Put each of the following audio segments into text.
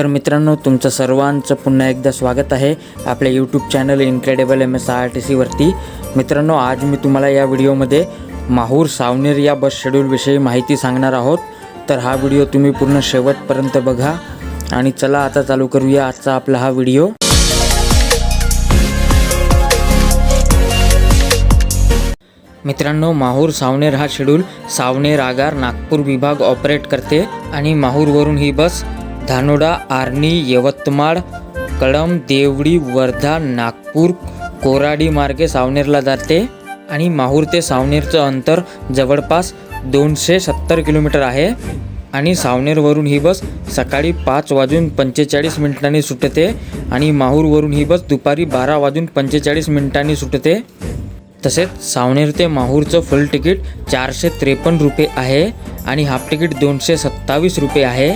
तर मित्रांनो तुमचं सर्वांचं पुन्हा एकदा स्वागत आहे आपल्या YouTube channel incredible M S R T सीवरती मित्रांनो आज मी तुम्हाला या व्हिडिओमध्ये माहूर सावनेर या बस शेड्यूलविषयी माहिती सांगणार आहोत. तर हा व्हिडिओ तुम्ही पूर्ण शेवटपर्यंत बघा. आणि चला आता चालू करूया आजचा आपला हा व्हिडिओ. मित्रांनो माहूर सावनेर हा शेड्यूल सावनेर आगार नागपूर विभाग ऑपरेट करते आणि माहूरवरून ही बस धानोडा आर्णी यवतमाळ कळंब देवडी वर्धा नागपूर कोराडी मार्गे सावनेरला जाते आणि माहूर ते सावनेरचं अंतर जवळपास दोनशे सत्तर किलोमीटर आहे आणि सावनेरवरून ही बस सकाळी पाच वाजून पंचेचाळीस मिनिटांनी सुटते आणि माहूरवरून ही बस दुपारी बारा वाजून पंचेचाळीस मिनिटांनी सुटते. तसेच सावनेर ते माहूरचं फुल तिकीट चारशे त्रेपन्न रुपये आहे आणि हाफ तिकीट दोनशे सत्तावीस रुपये आहे.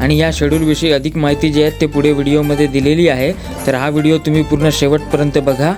आणि या शेड्यूलविषयी अधिक माहिती जी आहे ते पुढे व्हिडिओमध्ये दिलेली आहे. तर हा व्हिडिओ तुम्ही पूर्ण शेवटपर्यंत बघा.